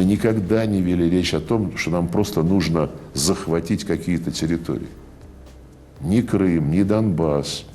Мы никогда не вели речь о том, что нам просто нужно захватить какие-то территории. Ни Крым, ни Донбасс,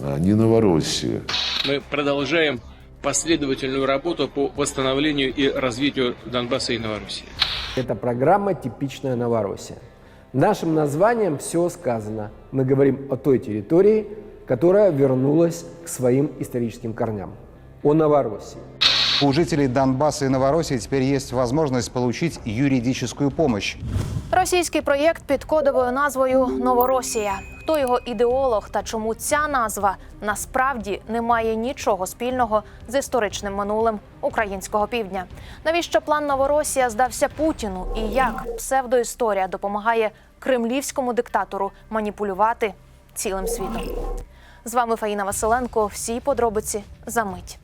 а, ни Новороссия. Мы продолжаем последовательную работу по восстановлению и развитию Донбасса и Новороссии. Это программа «Типичная Новороссия». Нашим названием все сказано. Мы говорим о той территории, которая вернулась к своим историческим корням. О Новороссии. У жителей Донбасса и Новороссии теперь есть возможность получить юридическую помощь. Російський проєкт під кодовою назвою Новоросія. Хто його ідеолог та чому ця назва насправді не має нічого спільного з історичним минулим українського півдня? Навіщо план Новоросія здався Путіну? І як псевдоісторія допомагає кремлівському диктатору маніпулювати цілим світом? З вами Фаїна Василенко. Всі подробиці за мить.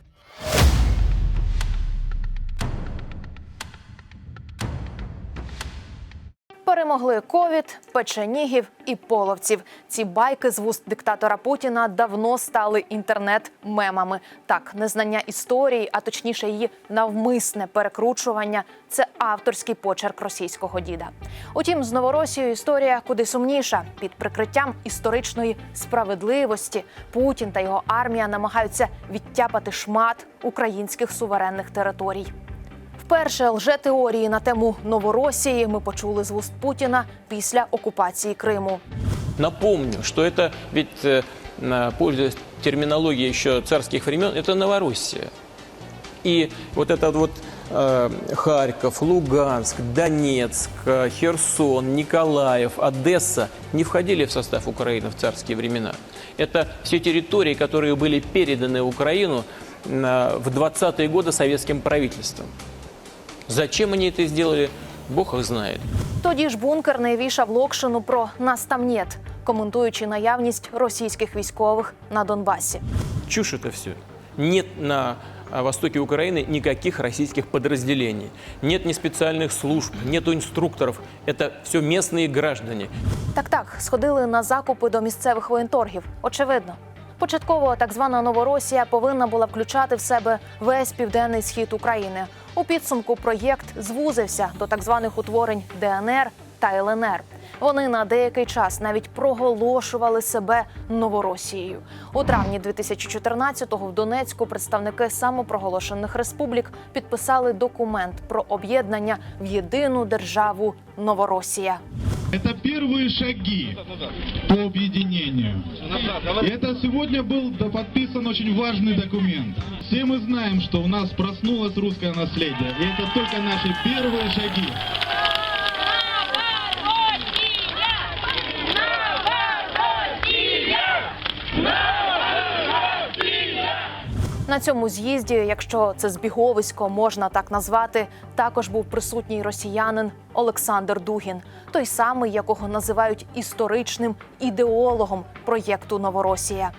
Перемогли ковід, печенігів і половців. Ці байки з вуст диктатора Путіна давно стали інтернет-мемами. Так, незнання історії, а точніше її навмисне перекручування це авторський почерк російського діда. Утім, з Новоросією історія куди сумніша. Під прикриттям історичної справедливості Путін та його армія намагаються відтяпати шмат українських суверенних територій. Вперше лжетеорії на тему Новоросії ми почули з вуст Путіна після окупації Криму. Напомню, что это ведь, э, на- пользуясь терминологией еще царских времен, это Новороссия. И вот этот вот э, Харьков, Луганск, Донецк, э, Херсон, Николаев, Одесса не входили в состав Украины в царские времена. Это все территории, которые были переданы Украину э, в 20-е годы советским правительством. Зачем они это сделали, Бог их знает. Тоді ж бункер не вішав локшину про нас там нет, коментуючи наявність російських військових на Донбасі. Чушь это все. Нет на а, востоке Украины никаких российских подразделений. Нет ни специальных служб, нету инструкторов. Это все местные граждане. Так так сходили на закупи до місцевих воєнторгів. Очевидно. Початково так звана Новоросія повинна була включати в себе весь південний схід України. У підсумку проєкт звузився до так званих утворень ДНР та ЛНР. Вони на деякий час навіть проголошували себе Новоросією. У травні 2014-го в Донецьку представники самопроголошених республік підписали документ про об'єднання в єдину державу Новоросія. Это первые шаги по объединению. И это сегодня был подписан очень важный документ. Все мы знаем, что у нас проснулось русское наследие. И это только наши первые шаги. На цьому з'їзді, якщо це збіговисько можна так назвати, також був присутній росіянин Олександр Дугін, той самий, якого називають історичним ідеологом проєкту Новоросія.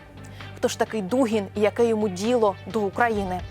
Хто ж такий Дугін і яке йому діло до України?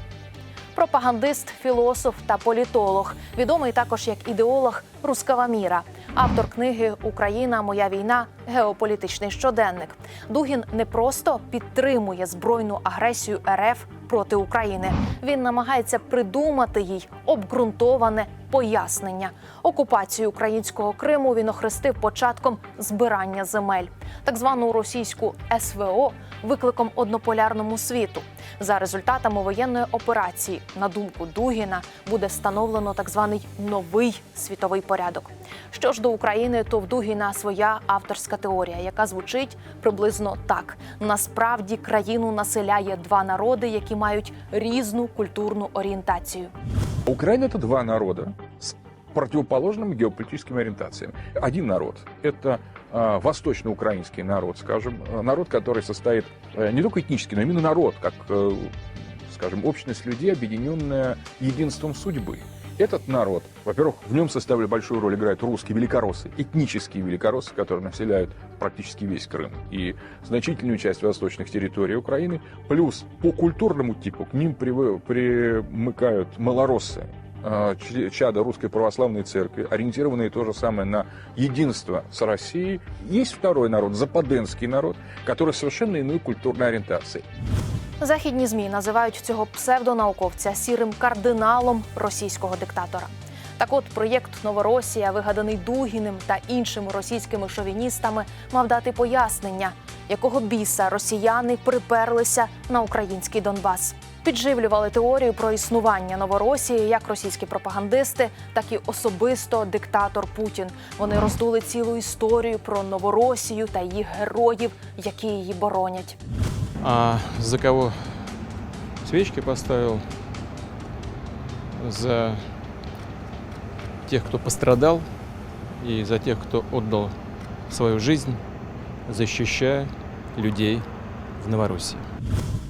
Пропагандист, філософ та політолог, відомий також як ідеолог рускава міра, автор книги Україна, моя війна, геополітичний щоденник. Дугін не просто підтримує збройну агресію РФ проти України. Він намагається придумати їй обґрунтоване пояснення. Окупацію українського Криму він охрестив початком збирання земель, так звану російську СВО викликом однополярному світу. За результатами воєнної операції, на думку Дугіна, буде встановлено так званий новий світовий порядок. Що ж до України, то в Дугіна своя авторська теорія, яка звучить приблизно так: насправді країну населяє два народи, які мають різну культурну орієнтацію. Украина это два народа с противоположными геополитическими ориентациями. Один народ – это э, восточноукраинский народ, скажем, э, народ, который состоит э, не только этнически, но именно народ, как, э, скажем, общность людей, объединенная единством судьбы. Этот народ, во-первых, в нем составили большую роль играют русские великороссы, этнические великороссы, которые населяют практически весь Крым и значительную часть восточных территорий Украины. Плюс по культурному типу к ним примыкают малороссы, э, чада Русской Православной Церкви, ориентированные то же самое на единство с Россией. Есть второй народ, западенский народ, который совершенно иной культурной ориентации. Західні змі називають цього псевдонауковця сірим кардиналом російського диктатора. Так от проєкт Новоросія, вигаданий Дугіним та іншими російськими шовіністами, мав дати пояснення, якого біса росіяни приперлися на український Донбас. Підживлювали теорію про існування Новоросії як російські пропагандисти, так і особисто диктатор Путін. Вони роздули цілу історію про Новоросію та її героїв, які її боронять. А за кого свечки поставил? За тех, кто пострадал, и за тех, кто отдал свою жизнь, защищая людей в Новороссии.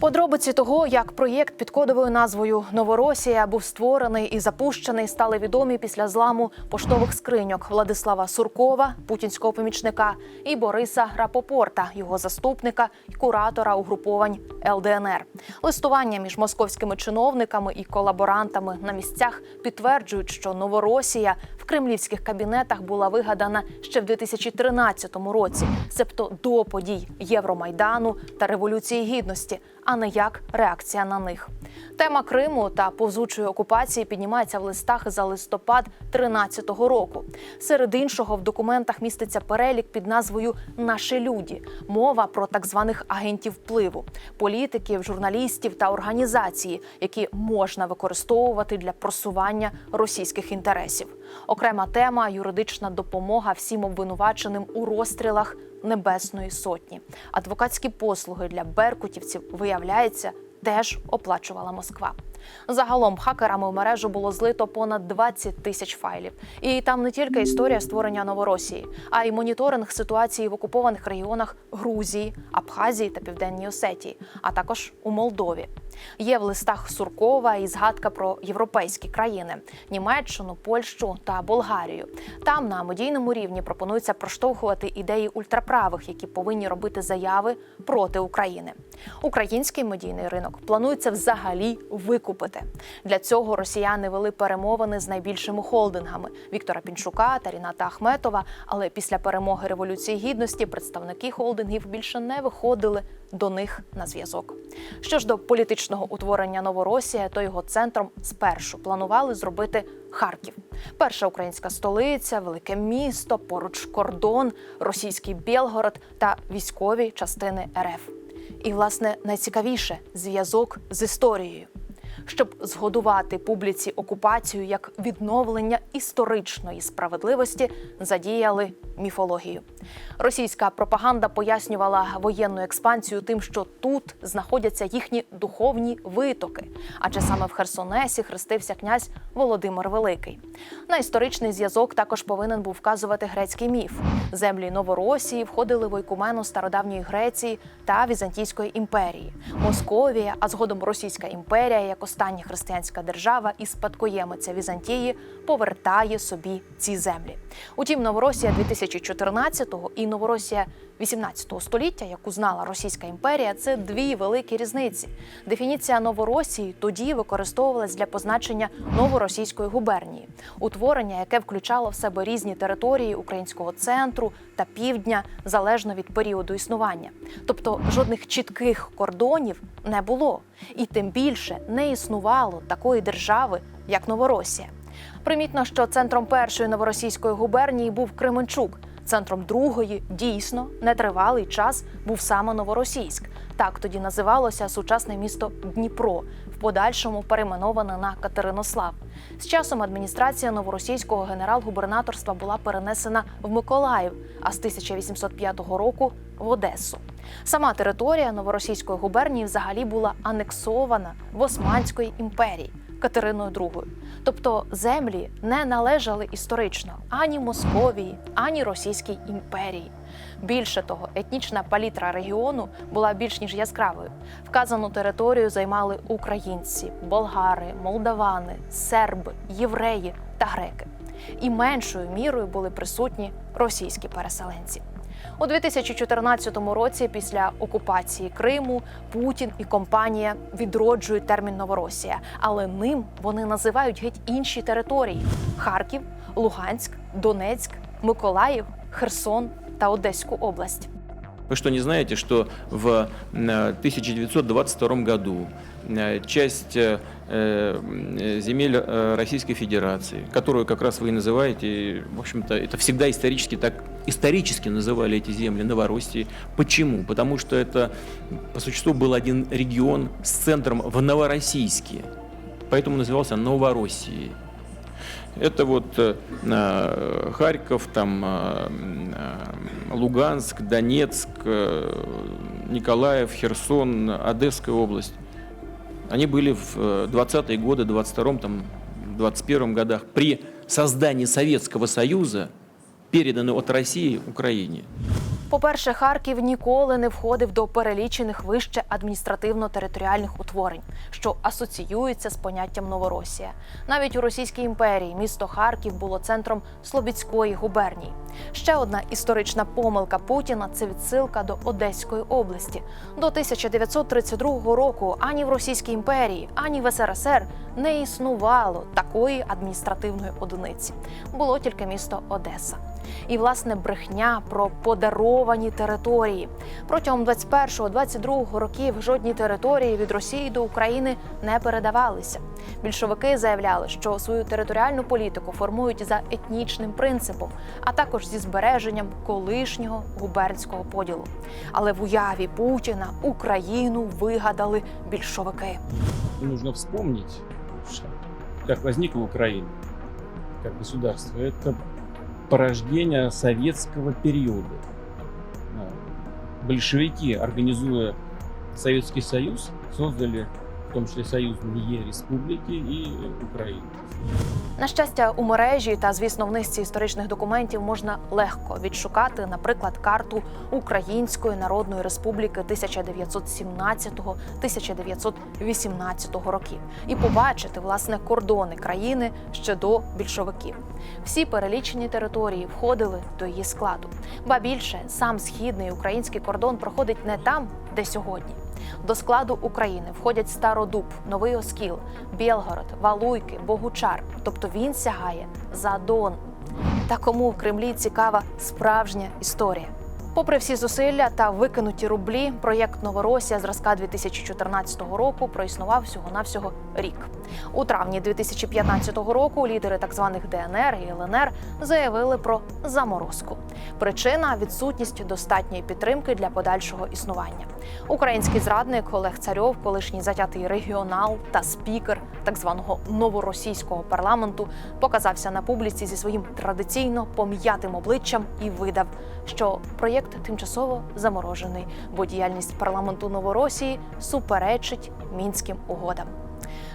Подробиці того, як проєкт під кодовою назвою Новоросія був створений і запущений, стали відомі після зламу поштових скриньок Владислава Суркова, путінського помічника, і Бориса Рапопорта, його заступника і куратора угруповань ЛДНР. Листування між московськими чиновниками і колаборантами на місцях підтверджують, що Новоросія кремлівських кабінетах була вигадана ще в 2013 році, себто до подій Євромайдану та Революції Гідності, а не як реакція на них. Тема Криму та повзучої окупації піднімається в листах за листопад 2013 року. Серед іншого в документах міститься перелік під назвою Наші люди. Мова про так званих агентів впливу, політиків, журналістів та організації, які можна використовувати для просування російських інтересів. Окрема тема юридична допомога всім обвинуваченим у розстрілах Небесної Сотні. Адвокатські послуги для беркутівців виявляється теж оплачувала Москва. Загалом хакерами в мережу було злито понад 20 тисяч файлів. І там не тільки історія створення Новоросії, а й моніторинг ситуації в окупованих регіонах Грузії, Абхазії та Південній Осетії, а також у Молдові. Є в листах Суркова і згадка про європейські країни Німеччину, Польщу та Болгарію. Там на медійному рівні пропонується проштовхувати ідеї ультраправих, які повинні робити заяви проти України. Український медійний ринок планується взагалі викупити. Для цього росіяни вели перемовини з найбільшими холдингами Віктора Пінчука та Ріната Ахметова. Але після перемоги революції гідності представники холдингів більше не виходили до них на зв'язок. Що ж до політичного утворення Новоросія, то його центром спершу планували зробити Харків. Перша українська столиця, велике місто, поруч кордон, російський Білгород та військові частини РФ. І, власне, найцікавіше зв'язок з історією. Щоб згодувати публіці окупацію як відновлення історичної справедливості, задіяли міфологію. Російська пропаганда пояснювала воєнну експансію тим, що тут знаходяться їхні духовні витоки, адже саме в Херсонесі хрестився князь Володимир Великий. На історичний зв'язок також повинен був вказувати грецький міф. Землі Новоросії входили в ойкумену стародавньої Греції та Візантійської імперії. Московія, а згодом Російська імперія, як остання християнська держава і спадкоємиця Візантії, повертає собі ці землі. Утім, Новоросія 2014-го і Новоросія 18 століття, яку знала Російська імперія, це дві великі різниці. Дефініція Новоросії тоді використовувалась для позначення новоросійської губернії, утворення, яке включало в себе різні території українського центру та півдня залежно від періоду існування. Тобто жодних чітких кордонів не було, і тим більше не існувало такої держави, як Новоросія. Примітно, що центром першої новоросійської губернії був Кременчук. Центром другої дійсно нетривалий час був саме Новоросійськ. Так тоді називалося сучасне місто Дніпро, в подальшому перейменоване на Катеринослав. З часом адміністрація новоросійського генерал-губернаторства була перенесена в Миколаїв, а з 1805 року в Одесу. Сама територія новоросійської губернії взагалі була анексована в Османської імперії. Катериною II. Тобто землі не належали історично ані Московії, ані Російській імперії. Більше того, етнічна палітра регіону була більш ніж яскравою. Вказану територію займали українці, болгари, молдавани, серби, євреї та греки. І меншою мірою були присутні російські переселенці. У 2014 році, після окупації Криму, Путін і компанія відроджують термін Новоросія, але ним вони називають геть інші території: Харків, Луганськ, Донецьк, Миколаїв, Херсон та Одеську область. Вы что, не знаете, что в э, 1922 году э, часть э, э, земель э, Российской Федерации, которую как раз вы и называете, в общем-то, это всегда исторически так, исторически называли эти земли Новороссией. Почему? Потому что это, по существу, был один регион с центром в Новороссийске, поэтому назывался Новороссией. Это вот э, э, Харьков, там э, э, Луганск, Донецк, э, Николаев, Херсон, Одесская область. Они были в э, 20-е годы, 22-м, там, 21 годах при создании Советского Союза переданы от России Украине. По-перше, Харків ніколи не входив до перелічених вище адміністративно-територіальних утворень, що асоціюються з поняттям Новоросія. Навіть у Російській імперії місто Харків було центром Слобідської губернії. Ще одна історична помилка Путіна це відсилка до Одеської області. До 1932 року ані в Російській імперії, ані в СРСР не існувало такої адміністративної одиниці. Було тільки місто Одеса. І власне брехня про подаровані території протягом 21-22 років жодні території від Росії до України не передавалися. Більшовики заявляли, що свою територіальну політику формують за етнічним принципом, а також зі збереженням колишнього губернського поділу. Але в уяві Путіна Україну вигадали більшовики. нужно вспомнить, что- как возникла Украина как государство. Это порождение советского периода. Большевики, организуя Советский Союз, создали в том числе союзные республики и Украину. На щастя, у мережі та, звісно, в низці історичних документів можна легко відшукати, наприклад, карту Української Народної Республіки 1917-1918 років і побачити власне кордони країни ще до більшовиків. Всі перелічені території входили до її складу. Ба більше сам східний український кордон проходить не там, де сьогодні. До складу України входять Стародуб, Новий Оскіл, Білгород, Валуйки, Богучар. Тобто він сягає за Дон. Та кому в Кремлі цікава справжня історія. Попри всі зусилля та викинуті рублі, проєкт Новоросія зразка 2014 року проіснував всього-навсього рік. У травні 2015 року лідери так званих ДНР і ЛНР заявили про заморозку. Причина відсутність достатньої підтримки для подальшого існування. Український зрадник Олег Царьов, колишній затятий регіонал та спікер так званого новоросійського парламенту, показався на публіці зі своїм традиційно пом'ятим обличчям і видав, що проєкт тимчасово заморожений, бо діяльність парламенту Новоросії суперечить мінським угодам.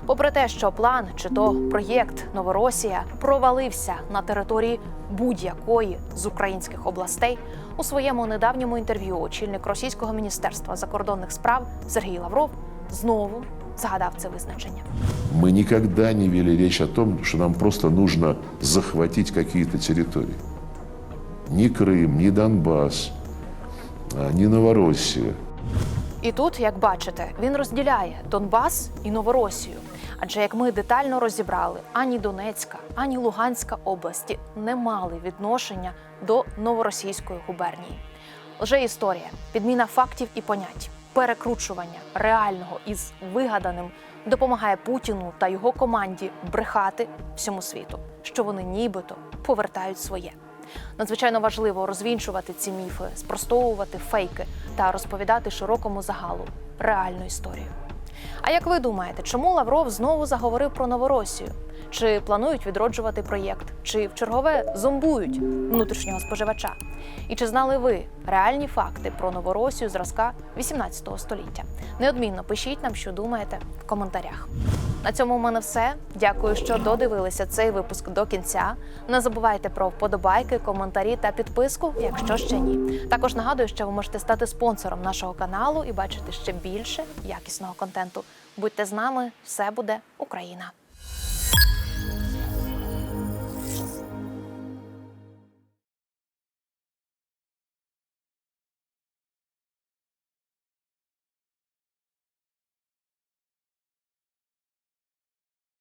Попри те, що план чи то проєкт Новоросія провалився на території будь-якої з українських областей, у своєму недавньому інтерв'ю очільник російського міністерства закордонних справ Сергій Лавров знову згадав це визначення. Мы никогда не вели речь о том, что нам просто нужно захватить какие-то территории. Ни Крым, ни Донбасс, а, ни Новороссия. І тут, як бачите, він розділяє Донбас і Новоросію. Адже як ми детально розібрали, ані Донецька, ані Луганська області не мали відношення до новоросійської губернії. Лже історія, підміна фактів і понять, перекручування реального із вигаданим допомагає Путіну та його команді брехати всьому світу, що вони нібито повертають своє. Надзвичайно важливо розвінчувати ці міфи, спростовувати фейки та розповідати широкому загалу реальну історію. А як ви думаєте, чому Лавров знову заговорив про Новоросію? Чи планують відроджувати проєкт, чи в чергове зомбують внутрішнього споживача? І чи знали ви реальні факти про Новоросію зразка 18 століття? Неодмінно пишіть нам, що думаєте в коментарях. На цьому у мене все. Дякую, що додивилися цей випуск до кінця. Не забувайте про вподобайки, коментарі та підписку, якщо ще ні. Також нагадую, що ви можете стати спонсором нашого каналу і бачити ще більше якісного контенту. Будьте з нами, все буде Україна!